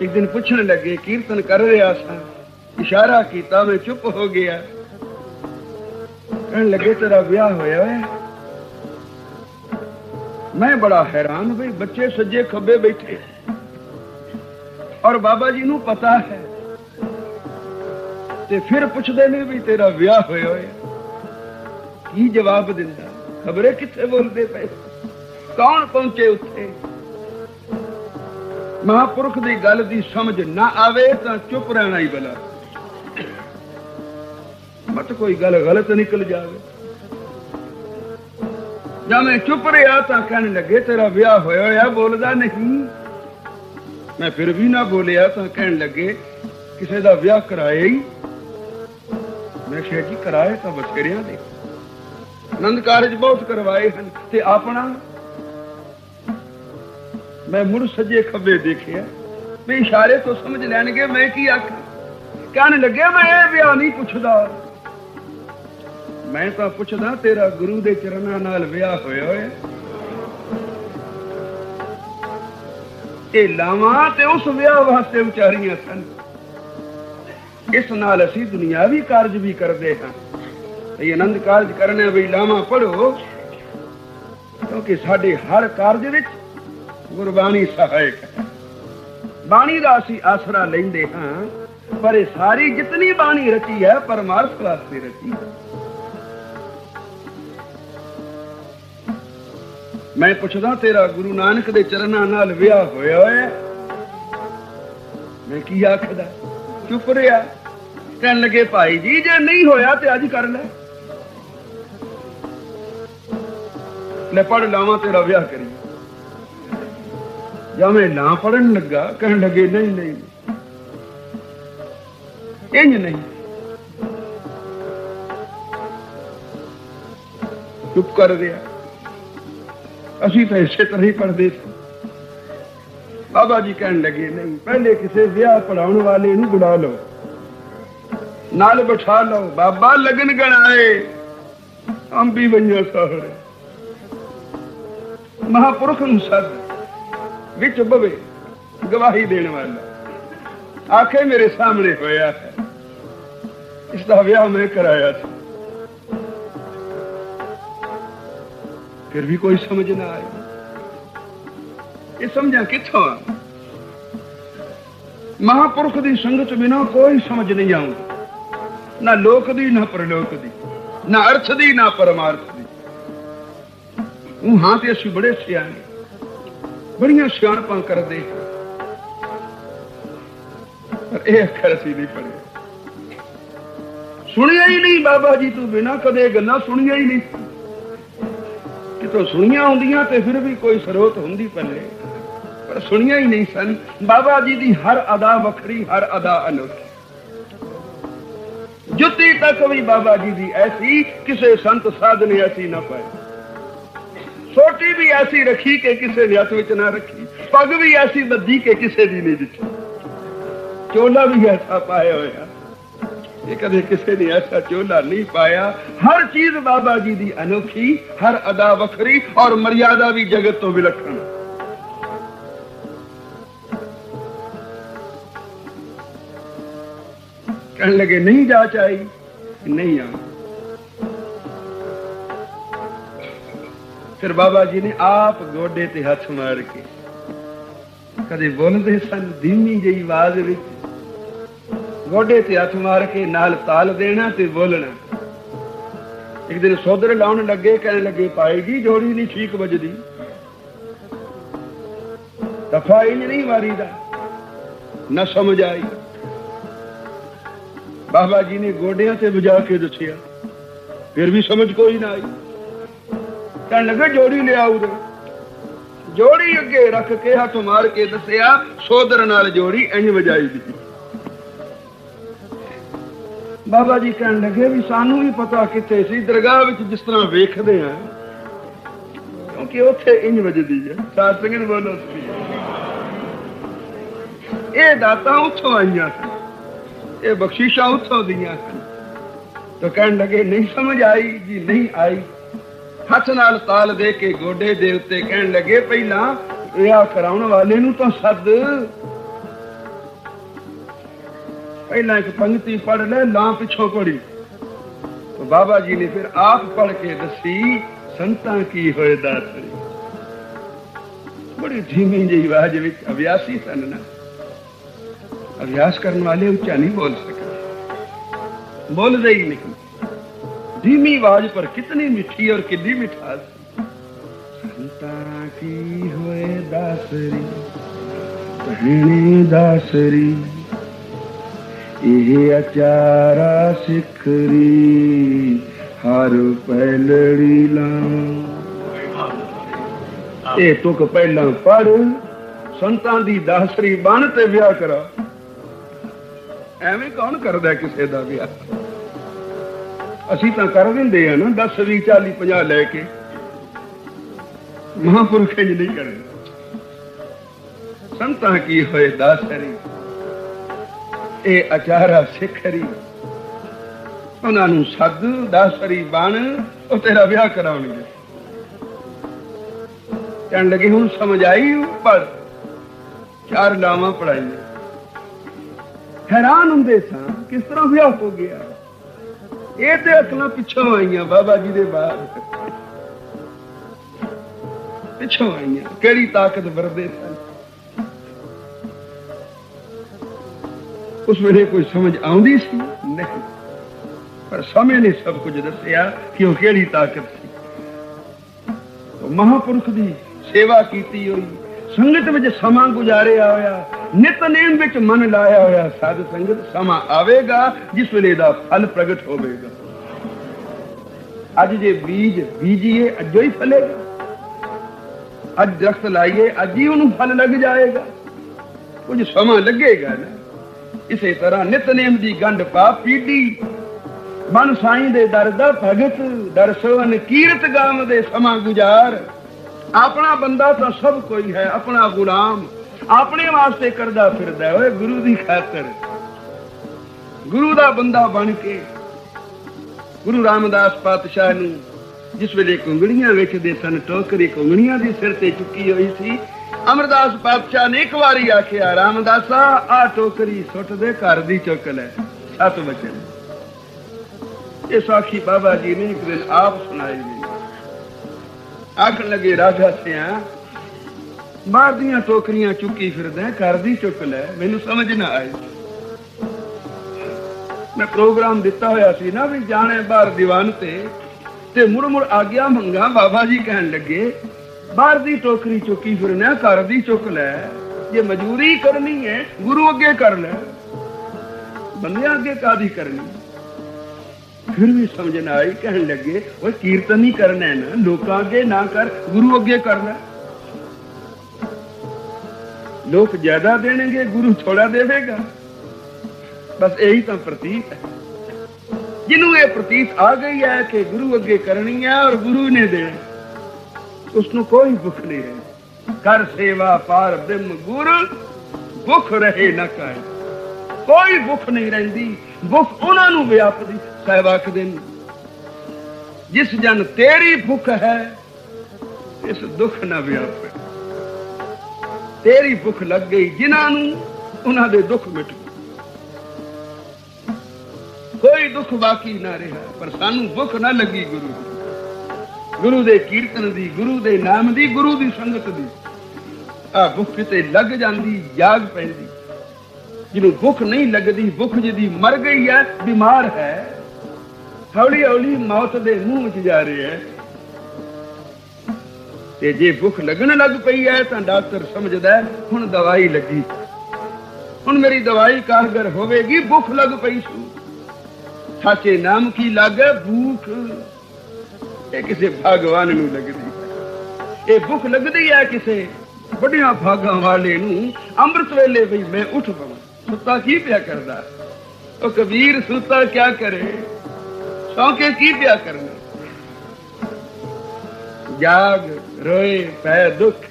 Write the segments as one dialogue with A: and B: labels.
A: ਇੱਕ ਦਿਨ ਪੁੱਛਣ ਲੱਗੇ, ਕੀਰਤਨ ਕਰ ਰਿਹਾ ਸਾਂ। ਇਸ਼ਾਰਾ ਕੀਤਾ, ਮੈਂ ਚੁੱਪ ਹੋ ਗਿਆ। ਕਹਿਣ ਲੱਗੇ, ਤੇਰਾ ਵਿਆਹ ਹੋਇਆ ਹੈ? ਮੈਂ ਬੜਾ ਹੈਰਾਨ ਬਈ ਬੱਚੇ ਸੱਜੇ ਖੱਬੇ ਬੈਠੇ। ਔਰ ਬਾਬਾ ਜੀ ਨੂੰ ਪਤਾ ਹੈ। ਤੇ ਫਿਰ ਪੁੱਛਦੇ ਨੇ ਵੀ ਤੇਰਾ ਵਿਆਹ ਹੋਇਆ ਹੋਇਆ ਕੀ ਜਵਾਬ ਦਿੰਦਾ? ਖਬਰੇ ਕਿੱਥੇ ਬੋਲਦੇ ਪਏ? ਕੌਣ ਪਹੁੰਚੇ ਉੱਥੇ? ਮਹਾਪੁਰਖ ਦੀ ਗੱਲ ਦੀ ਸਮਝ ਨਾ ਆਵੇ ਤਾਂ ਚੁੱਪ ਰਹਿਣਾ ਹੀ ਬਲਾ। ਮਤ ਕੋਈ ਗੱਲ ਗਲਤ ਨਿਕਲ ਜਾਵੇ। ਜਾਂ ਮੈਂ ਚੁੱਪ ਰਿਹਾ ਤਾਂ ਕਹਿਣ ਲੱਗੇ, ਤੇਰਾ ਵਿਆਹ ਹੋਇਆ ਹੋਇਆ, ਬੋਲਦਾ ਨਹੀਂ। ਮੈਂ ਫਿਰ ਵੀ ਨਾ ਬੋਲਿਆ ਤਾਂ ਕਹਿਣ ਲੱਗੇ, ਕਿਸੇ ਦਾ ਵਿਆਹ ਕਰਾਇਆ ਹੀ? ਮੈਂ ਕਿਹਾ, ਜੀ ਕਰਾਏ ਤਾਂ ਬਥੇਰਿਆਂ ਦੇ। ਆਨੰਦ ਕਾਰਜ ਬਹੁਤ ਕਰਵਾਏ ਹਨ ਤੇ ਆਪਣਾ ਮੈਂ ਮੁੜ ਸੱਜੇ ਖੱਬੇ ਦੇਖਿਆ। ਵੀ ਇਸ਼ਾਰੇ ਤੋਂ ਸਮਝ ਲੈਣਗੇ ਮੈਂ ਕੀ ਆਖਾਂ। ਕਹਿਣ ਲੱਗੇ ਮੈਂ ਇਹ ਵਿਆਹ ਨਹੀਂ ਪੁੱਛਦਾ। ਮੈਂ ਤਾਂ ਪੁੱਛਦਾ, ਤੇਰਾ ਗੁਰੂ ਦੇ ਚਰਨਾਂ ਨਾਲ ਵਿਆਹ ਹੋਇਆ ਹੋਇਆ। ਇਹ ਲਾਵਾਂ ਤੇ ਉਸ ਵਿਆਹ ਵਾਸਤੇ ਵਿਚਾਰੀਆਂ ਸਨ। ਇਸ ਨਾਲ ਅਸੀਂ ਦੁਨਿਆਵੀ ਕਾਰਜ ਵੀ ਕਰਦੇ ਹਾਂ। ਇਹ ਆਨੰਦ ਕਾਰਜ ਕਰਨੇ ਵੀ ਲਾਵਾਂ ਪੜੋ ਕਿਉਂਕਿ ਸਾਡੇ ਹਰ ਕਾਰਜ ਵਿੱਚ ਗੁਰਬਾਣੀ ਸਹਾਇਕ। ਬਾਣੀ ਦਾ ਅਸੀਂ ਆਸਰਾ ਲੈਂਦੇ ਹਾਂ, ਪਰ ਇਹ ਸਾਰੀ ਜਿਤਨੀ ਬਾਣੀ ਰਚੀ ਹੈ, ਪਰਮਾਰਥ ਵਾਸਤੇ ਰਚੀ ਹੈ। ਮੈਂ ਪੁੱਛਦਾ, ਤੇਰਾ ਗੁਰੂ ਨਾਨਕ ਦੇ ਚਰਨਾਂ ਨਾਲ ਵਿਆਹ ਹੋਇਆ ਹੋਇਆ ਮੈਂ ਕੀ ਆਖਦਾ? ਚੁੱਪ ਰਿਹਾ। ਕਹਿਣ ਲੱਗੇ, ਭਾਈ ਜੀ, ਜੇ ਨਹੀਂ ਹੋਇਆ ਤੇ ਅੱਜ ਕਰ ਲੈ। ਲੈ ਪੜ ਲਾਵਾਂ ਤੇਰਾ ਵਿਆਹ ਕਰੀ ਜਾਂ ਮੈਂ ਨਾ ਪੜਨ ਲੱਗਾ, ਕਹਿਣ ਲੱਗੇ, ਨਹੀਂ ਨਹੀਂ। ਇੰਜ ਨਹੀਂ। ਚੁੱਪ ਕਰ ਰਿਹਾ। ਅਸੀਂ ਤਾਂ ਇਸੇ ਤਰ੍ਹਾਂ ਹੀ ਪੜਦੇ ਸੀ। ਬਾਬਾ ਜੀ ਕਹਿਣ ਲੱਗੇ, ਨਹੀਂ, ਪਹਿਲੇ ਕਿਸੇ ਵਿਆਹ ਪੜਾਉਣ ਵਾਲੇ ਨੂੰ ਬੁਲਾ ਲਓ। ਨਾਲ ਬਿਠਾ ਲਓ। ਬਾਬਾ ਲਗਨ ਗਣਾਏ। ਅੰਬੀ ਬੰਨਿਆ ਸਾਹਰੇ। ਮਹਾਪੁਰਖ ਨੂੰ ਸੱਦ। ਵਿੱਚ ਬਵੇ, ਗਵਾਹੀ ਦੇਣ ਵਾਲਾ। ਆਖੇ ਮੇਰੇ ਸਾਹਮਣੇ ਹੋਇਆ ਹੈ। ਇਸ ਦਾ ਵਿਆਹ ਮੈਂ ਕਰਾਇਆ ਸੀ। ਫਿਰ ਵੀ ਕੋਈ ਸਮਝ ਨਾ ਆਈ। ਇਹ ਸਮਝਾਂ ਕਿੱਥੋਂ ਆ? ਮਹਾਪੁਰਖ ਦੀ ਸੰਗਤ ਬਿਨਾ ਕੋਈ ਸਮਝ ਨਹੀਂ ਆਉਂਦੀ। ਨਾ ਲੋਕ ਦੀ, ਨਾ ਪਰਲੋਕ ਦੀ, ਨਾ ਅਰਥ ਦੀ, ਨਾ ਪਰਮਾਰਥ ਦੀ। ਉਹ ਹਾਂ ਤੇ ਅਸੀਂ ਬੜੇ ਸਿਆਣੇ। ਬੜੀਆਂ ਸਿਆਣਪਾਂ ਕਰਦੇ ਪਰ ਇਹ ਅੱਖਰ ਅਸੀਂ ਨਹੀਂ ਪੜ੍ਹੇ। ਸੁਣਿਆ ਹੀ ਨਹੀਂ ਬਾਬਾ ਜੀ ਤੂੰ ਬਿਨਾ ਕਦੇ ਗੱਲਾਂ ਸੁਣੀਆਂ ਹੀ ਨਹੀਂ। ਕਿਤੋਂ ਸੁਣੀਆਂ ਹੁੰਦੀਆਂ ਤੇ ਫਿਰ ਵੀ ਕੋਈ ਸਰੋਤ ਹੁੰਦੀ ਪੱਲੇ ਪਰ ਸੁਣੀਆਂ ਹੀ ਨਹੀਂ ਸਨ। ਬਾਬਾ ਜੀ ਦੀ ਹਰ ਅਦਾ ਵੱਖਰੀ, ਹਰ ਅਦਾ ਅਨੋਖੀ। ਜੁੱਤੀ ਤੱਕ ਵੀ ਬਾਬਾ ਜੀ ਦੀ ਐਸੀ ਕਿਸੇ ਸੰਤ ਸਾਧ ਨੇ ਐਸੀ ਨਾ ਪਾਈ ਛੋਟੀ ਵੀ ਐਸੀ ਰੱਖੀ ਕਿ ਕਿਸੇ ਨੇ ਹੱਥ ਵਿੱਚ ਨਾ ਰੱਖੀ ਪੱਗ ਵੀ ਐਸੀ ਬੱਧੀ ਕਿ ਕਿਸੇ ਦੀ ਨਹੀਂ ਦਿੱਤੀ ਚੋਲਾ ਵੀ ਐਸਾ ਪਾਇਆ ਹੋਇਆ ਇਹ ਕਦੇ ਕਿਸੇ ਨੇ ਐਸਾ ਚੋਲਾ ਨਹੀਂ ਪਾਇਆ ਹਰ ਚੀਜ਼ ਬਾਬਾ ਜੀ ਦੀ ਅਨੋਖੀ ਹਰ ਅਦਾ ਵੱਖਰੀ ਔਰ ਮਰਿਆਦਾ ਵੀ ਜਗਤ ਤੋਂ ਵਿਲੱਖਣ ਕਹਿਣ ਲਗੇ ਨਹੀਂ ਜਾ ਚਾਹੀ ਨਹੀਂ ਆ ਫਿਰ ਬਾਬਾ ਜੀ ਨੇ ਆਪ ਗੋਡੇ ਤੇ ਹੱਥ ਮਾਰ ਕੇ ਕਦੇ ਬੋਲਦੇ ਸਨ ਧੀਮੀ ਜਿਹੀ ਆਵਾਜ਼ ਵਿੱਚ। ਗੋਡੇ ਤੇ ਹੱਥ ਮਾਰ ਕੇ ਨਾਲ ਤਾਲ ਦੇਣਾ ਤੇ ਬੋਲਣਾ। ਇੱਕ ਦਿਨ ਸੋਦਰ ਲਾਉਣ ਲੱਗੇ, ਕਹਿਣ ਲੱਗੇ, ਭਾਈ ਜੀ, ਜੋੜੀ ਨਹੀਂ ਠੀਕ ਵੱਜਦੀ। ਦਫਾ ਹੀ ਨਹੀਂ ਮਾਰੀਦਾ। ਨਾ ਸਮਝ ਆਈ ਬਾਬਾ ਜੀ ਨੇ ਗੋਡਿਆਂ ਤੇ ਵਜਾ ਕੇ ਦੱਸਿਆ। ਫਿਰ ਵੀ ਸਮਝ ਕੋਈ ਨਾ ਆਈ। ਕਹਿਣ ਲੱਗੇ ਜੋੜੀ ਲਿਆਉ ਦੇ ਜੋੜੀ ਅੱਗੇ ਰੱਖ ਕੇ ਹੱਥ ਮਾਰ ਕੇ ਦੱਸਿਆ, ਸੋਦਰ ਨਾਲ ਜੋੜੀ ਇੰਜ ਵਜਾਈ ਦੀ ਬਾਬਾ ਜੀ ਕਹਿਣ ਲੱਗੇ ਵੀ ਸਾਨੂੰ ਵੀ ਪਤਾ ਕਿੱਥੇ ਸੀ, ਦਰਗਾਹ ਵਿੱਚ ਜਿਸ ਤਰ੍ਹਾਂ ਵੇਖਦੇ ਆ, ਕਿਉਂਕਿ ਉੱਥੇ ਇੰਜ ਵਜਦੀ ਹੈ ਸਾਧ ਸੰਗਤ ਬੋਲੋ ਤੁਸੀਂ ਇਹ ਦਾਤਾਂ ਉੱਥੋਂ ਆਈਆਂ ਇਹ ਬਖਸ਼ਿਸ਼ਾਂ ਉੱਥੋਂ ਦੀਆਂ ਤਾਂ ਕਹਿਣ ਲੱਗੇ, ਨਹੀਂ ਸਮਝ ਆਈ ਜੀ, ਨਹੀਂ ਆਈ। ਹੱਥ ਨਾਲ ਤਾਲ ਦੇ ਕੇ ਗੋਡੇ ਦੇ ਉੱਤੇ ਕਹਿਣ ਲੱਗੇ, ਪਹਿਲਾਂ ਵਿਆਹ ਕਰਾਉਣ ਵਾਲੇ ਨੂੰ ਤਾਂ ਸੱਦ। ਪਹਿਲਾਂ ਇੱਕ ਪੰਕਤੀ ਪੜ ਲੈ, ਲਾਂ ਪਿੱਛੋਂ ਕੋੜੀ ਤੋ ਬਾਬਾ ਜੀ ਨੇ ਫਿਰ ਆਪ ਪੜ ਕੇ ਦੱਸੀ, ਸੰਤਾਂ ਕੀ ਹੋਏ ਦਾਤਰੀ ਬੜੀ ਧੀਮੀ ਜਿਹੀ ਆਵਾਜ਼ ਵਿੱਚ ਅਭਿਆਸੀ ਸਨ ਨਾ। ਅਭਿਆਸ ਕਰਨ ਵਾਲੇ ਉੱਚਾ ਨਹੀਂ ਬੋਲ ਸਕਦੇ। ਬੋਲਦੇ ਹੀ ਨਹੀਂ। धीमी आवाज पर कितनी मीठी और कितनी मिठास संतां की होए दासरी कहने दासरी ਇਹ ਅਚਾਰਾ ਸਿਖਰੀ ਹਰ ਪਹਿਲੜੀ ਲਾਂ ਇਹ ਤੁਕ ਪਹਿਲਾਂ ਪੜ ਸੰਤਾਂ ਦੀ ਦਾਸਰੀ ਬਣ ਤੇ ਵਿਆਹ ਕਰਾ ਐਵੇਂ ਕੌਣ ਕਰਦਾ ਕਿਸੇ ਦਾ ਵਿਆਹ ਅਸੀਂ ਤਾਂ ਕਰ ਦਿੰਦੇ ਆ ਨਾ 10 20 40 50 ਲੈ ਕੇ। ਮਹਾਂਪੁਰਖ ਜੀ ਨਹੀਂ ਕਰਦੇ। ਸੰਤਾਂ ਕੀ ਹੋਏ ਦਾਸਰੀ ਇਹ ਅਚਾਰਾ ਸਿਖਰੀ ਉਹਨਾਂ ਨੂੰ ਸੱਦ ਦਾਸਰੀ ਬਣ, ਉਹ ਤੇਰਾ ਵਿਆਹ ਕਰਾਉਣਗੇ। ਕਹਿਣ ਲੱਗੇ, ਹੁਣ ਸਮਝ ਆਈ ਪਰ ਚਾਰ ਲਾਵਾਂ ਪੜਾਈਆਂ। ਹੈਰਾਨ ਹੁੰਦੇ ਸਾਂ, ਕਿਸ ਤਰ੍ਹਾਂ ਵਿਆਹ ਹੋ ਗਿਆ? ਇਹ ਤੇ ਅਕਲਾਂ ਪਿੱਛੋਂ ਆਈਆਂ ਬਾਬਾ ਜੀ ਦੇ ਬਾਅਦ। ਪਿੱਛੋਂ ਆਈਆਂ। ਕਿਹੜੀ ਤਾਕਤ ਵਰਦੇ ਸਨ? ਉਸ ਵੇਲੇ ਕੋਈ ਸਮਝ ਆਉਂਦੀ ਸੀ? ਨਹੀਂ। ਪਰ ਸਮੇਂ ਨੇ ਸਭ ਕੁਝ ਦੱਸਿਆ ਕਿ ਉਹ ਕਿਹੜੀ ਤਾਕਤ ਸੀ। ਉਹ ਮਹਾਪੁਰਖ ਦੀ ਸੇਵਾ ਕੀਤੀ ਹੋਈ। ਸੰਗਤ ਵਿੱਚ ਸਮਾਂ ਗੁਜ਼ਾਰਿਆ ਹੋਇਆ। ਨਿਤਨੇਮ ਵਿੱਚ ਮਨ ਲਾਇਆ ਹੋਇਆ ਸਾਧ ਸੰਗਤ ਸਮਾਂ ਆਵੇਗਾ, ਜਿਸ ਵੇਲੇ ਦਾ ਫਲ ਪ੍ਰਗਟ ਹੋਵੇਗਾ। ਅੱਜ ਜੇ ਬੀਜ ਬੀਜੀਏ, ਅੱਜੋ ਹੀ ਫਲੇਗਾ। ਅੱਜ ਦਰਖਤ ਲਾਈਏ, ਅੱਜ ਹੀ ਉਹਨੂੰ ਫਲ ਲੱਗ ਜਾਏਗਾ। ਕੁਝ ਸਮਾਂ ਲੱਗੇਗਾ ਨਾ। ਇਸੇ ਤਰ੍ਹਾਂ ਨਿਤਨੇਮ ਦੀ ਗੰਢ ਪਾ ਪੀੜੀ ਮਨ ਸਾਈਂ ਦੇ ਦਰ ਦਾ ਭਗਤ ਦਰਸਵਨ ਕੀਰਤ ਗਾਮ ਦੇ ਸਮਾਂ ਗੁਜ਼ਾਰ। ਆਪਣਾ ਬੰਦਾ ਤਾਂ ਸਭ ਕੋਈ ਹੈ, ਆਪਣਾ ਗੁਲਾਮ। ਆਪਣੇ ਵਾਸਤੇ ਕਰਦਾ ਫਿਰਦਾ ਓਏ, ਗੁਰੂ ਦੀ ਖਾਤਰ। ਗੁਰੂ ਦਾ ਬੰਦਾ ਬਣ ਕੇ ਗੁਰੂ ਰਾਮਦਾਸ ਪਾਤਸ਼ਾਹ ਨੂੰ ਜਿਸ ਵੇਲੇ ਕੁੰਗੜੀਆਂ ਵੇਚਦੇ ਸਨ, ਟੋਕਰੀ ਕੁੰਗੜੀਆਂ ਦੀ ਸਿਰ ਤੇ ਚੁੱਕੀ ਹੋਈ ਸੀ, ਅਮਰਦਾਸ ਪਾਤਸ਼ਾਹ ਨੇ ਇੱਕ ਵਾਰੀ ਆਖਿਆ, ਰਾਮਦਾਸਾ, ਆ ਟੋਕਰੀ ਸੁੱਟ ਦੇ, ਘਰ ਦੀ ਚੁੱਕ ਲੈ। ਸਤ ਵਚਨ। ਇਹ ਸਾਖੀ ਬਾਬਾ ਜੀ ਨੇ ਇੱਕ ਦਿਨ ਆਪ ਸੁਣਾਈ। ਗਈ ਆਖਣ ਲੱਗੇ, ਰਾਜਾ ਸਿਆ ਬਾਹਰ ਦੀਆਂ ਟੋਕਰੀਆਂ ਚੁੱਕੀ ਫਿਰਦਾ ਕਰਦੀ ਚੁੱਕ ਲੈ, ਮੈਨੂੰ ਸਮਝ ਨਾ ਆਈ ਮੈਂ ਪ੍ਰੋਗਰਾਮ ਦਿੱਤਾ ਹੋਇਆ ਸੀ ਨਾ ਵੀ ਜਾਣੇ ਬਾਹਰ ਦੀਵਾਨ ਤੇ ਤੇ ਮੁੜ ਮੁੜ ਆਗਿਆ ਮੰਗਾ, ਬਾਬਾ ਜੀ ਕਹਿਣ ਲੱਗੇ, ਬਾਹਰ ਦੀ ਟੋਕਰੀ ਚੁੱਕੀ ਫਿਰਨਾ, ਘਰ ਦੀ ਚੁੱਕ ਲੈ, ਜੇ ਮਜੂਰੀ ਕਰਨੀ ਹੈ, ਗੁਰੂ ਅੱਗੇ ਕਰ ਲੈ। ਬੰਦਿਆਂ ਅੱਗੇ ਕਾਦੀ ਕਰਨੀ? ਫਿਰ ਵੀ ਸਮਝ ਨਾ ਆਈ, ਕਹਿਣ ਲੱਗੇ, ਓਏ ਕੀਰਤਨ ਹੀ ਕਰਨਾ ਹੈ ਨਾ, ਲੋਕਾਂ ਅੱਗੇ ਨਾ ਕਰ, ਗੁਰੂ ਅੱਗੇ ਕਰ ਲੈ। ਲੋਕ ਜ਼ਿਆਦਾ ਦੇਣਗੇ, ਗੁਰੂ ਥੋੜਾ ਦੇਵੇਗਾ। ਬਸ ਇਹੀ ਤਾਂ ਪ੍ਰਤੀਤ ਹੈ। ਜਿਹਨੂੰ ਇਹ ਪ੍ਰਤੀਤ ਆ ਗਈ ਹੈ ਕਿ ਗੁਰੂ ਅੱਗੇ ਕਰਨੀ ਹੈ ਔਰ ਗੁਰੂ ਨੇ ਦੇਣਾ ਉਸ ਨੂੰ ਕੋਈ ਭੁੱਖ ਨਹੀਂ ਰਹੀ ਕਰ ਸੇਵਾ ਪਾਰ ਬਿਮ ਗੁਰ ਭੁੱਖ ਰਹੇ ਨਾ ਕਾਇ। ਕੋਈ ਭੁੱਖ ਨਹੀਂ ਰਹਿੰਦੀ। ਭੁੱਖ ਉਹਨਾਂ ਨੂੰ ਵਿਆਪਦੀ ਸਾਹਿਬ ਆਖਦੇ ਜਿਸ ਜਨ ਤੇਰੀ ਭੁੱਖ ਹੈ, ਇਸ ਦੁੱਖ ਨਾ ਵਿਆਪੇ। ਤੇਰੀ ਭੁੱਖ ਲੱਗ ਗਈ, ਜਿਨ੍ਹਾਂ ਨੂੰ ਉਹਨਾਂ ਦੇ ਦੁੱਖ ਮਿਟ। ਕੋਈ ਦੁੱਖ ਬਾਕੀ ਨਾ ਰਿਹਾ, ਪਰ ਸਾਨੂੰ ਭੁੱਖ ਨਾ ਲੱਗੀ ਗੁਰੂ ਗੁਰੂ ਦੇ ਕੀਰਤਨ ਦੀ, ਗੁਰੂ ਦੇ ਨਾਮ ਦੀ, ਗੁਰੂ ਦੀ ਸੰਗਤ ਦੀ। ਆ ਭੁੱਖ ਕਿਤੇ ਲੱਗ ਜਾਂਦੀ, ਜਾਗ ਪੈਂਦੀ। ਜਿਹਨੂੰ ਭੁੱਖ ਨਹੀਂ ਲੱਗਦੀ, ਭੁੱਖ ਜਿਹਦੀ ਮਰ ਗਈ ਹੈ, ਬਿਮਾਰ ਹੈ। ਹੌਲੀ ਹੌਲੀ ਮੌਤ ਦੇ ਮੂੰਹ ਵਿੱਚ ਜਾ ਰਿਹਾ ਹੈ। ਤੇ ਜੇ ਭੁੱਖ ਲੱਗਣ ਲੱਗ ਪਈ ਹੈ ਤਾਂ ਡਾਕਟਰ ਸਮਝਦਾ ਹੁਣ ਦਵਾਈ ਲੱਗੀ। ਹੁਣ ਮੇਰੀ ਦਵਾਈ ਕਾਰਗਰ ਹੋਵੇਗੀ, ਭੁੱਖ ਲੱਗ ਪਈ ਸੂ। ਸਾਚੇ ਨਾਮ ਕੀ ਲੱਗੇ ਭੂਖ। ਇਹ ਕਿਸੇ ਭਗਵਾਨ ਨੂੰ ਲੱਗਦੀ। ਇਹ ਭੁੱਖ ਲੱਗਦੀ ਹੈ ਕਿਸੇ ਵੱਡੀਆਂ ਭਾਗਾਂ ਵਾਲੇ ਨੂੰ। ਅੰਮ੍ਰਿਤ ਵੇਲੇ ਵੀ ਮੈਂ ਉੱਠ ਪਵਾਂ। ਸੁੱਤਾ ਕੀ ਪਿਆ ਕਰਦਾ? ਉਹ ਕਬੀਰ ਸੁੱਤਾ ਕਿਆ ਕਰੇ? ਸੌਕੇ ਕੀ ਪਿਆ ਕਰਨਾ? ਜਾਗ ਰੋਏ ਪੈ ਦੁੱਖ।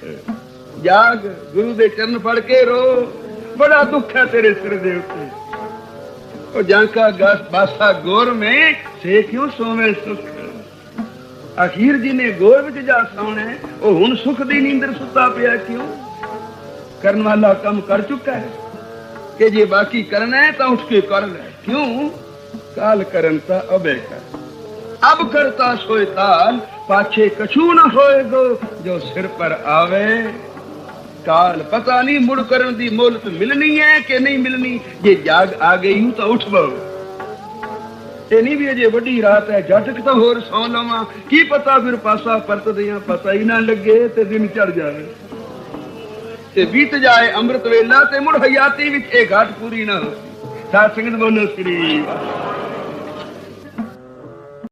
A: ਜਾਗ ਗੁਰੂ ਦੇ ਚਰਨ ਫੜ ਕੇ ਰੋ। ਬੜਾ ਦੁੱਖ ਹੈ ਤੇਰੇ ਸਿਰ ਦੇ ਉੱਤੇ। ਉਹ ਜਾਂਕਾ ਗਸ ਬਾਸਾ ਗੋਰ ਮੈਂ, ਸੇ ਕਿਉਂ ਸੋਵੇਂ ਸੁਖ? ਅਖੀਰ ਜੀ ਨੇ ਗੋਰ ਵਿੱਚ ਜਾ ਸੌਣਾ ਉਹ ਹੁਣ ਸੁਖ ਦੀ ਨੀਂਦਰ ਸੁੱਤਾ ਪਿਆ ਕਿਉਂ? ਕਰਨ ਵਾਲਾ ਕੰਮ ਕਰ ਚੁੱਕਾ ਹੈ। ਕਿ ਜੇ ਬਾਕੀ ਕਰਨਾ ਹੈ ਤਾਂ ਉੱਠ ਕੇ ਕਰ ਲੈ। ਕਿਉਂ? ਕਾਲ ਕਰਨ ਤਾਂ ਅਬੇ ਕਰ। ਅਬ ਕਰਤਾ ਸੋਏ ਤਾਲ ਪਾਛੇ ਕਛੂ ਨਾ ਹੋਏਗੋ ਜੋ ਸਿਰ ਪਰ ਆਵੇ ਕਾਲ ਪਤਾ ਨਹੀਂ ਮੁੜ ਕਰਨ ਦੀ ਮੋਹਲਤ ਮਿਲਣੀ ਹੈ ਕਿ ਨਹੀਂ ਮਿਲਣੀ ਜੇ ਜਾਗ ਆ ਗਈ ਹੂੰ ਤਾਂ ਉੱਠ ਬੋ ਇਹ ਨਹੀਂ ਵੀ ਅਜੇ ਵੱਡੀ ਰਾਤ ਹੈ ਜੱਟਕ ਤਾਂ ਹੋਰ ਸੌ ਲਵਾਂ ਕੀ ਪਤਾ ਫਿਰ ਪਾਸਾ ਪਰਤਦੇ ਆ ਪਤਾ ਹੀ ਨਾ ਲੱਗੇ ਤੇ ਦਿਨ ਚੜ ਜਾਵੇ ਤੇ ਬੀਤ ਜਾਏ ਅੰਮ੍ਰਿਤ ਵੇਲਾ ਤੇ ਮੁੜ ਹਯਾਤੀ ਵਿੱਚ ਇਹ ਘਾਟ ਪੂਰੀ ਨਾ ਹੋਵੇ ਸਾਧ ਸੰਗਤ ਬੋਲੋ ਸ੍ਰੀ ਵਾਹਿਗੁਰੂ।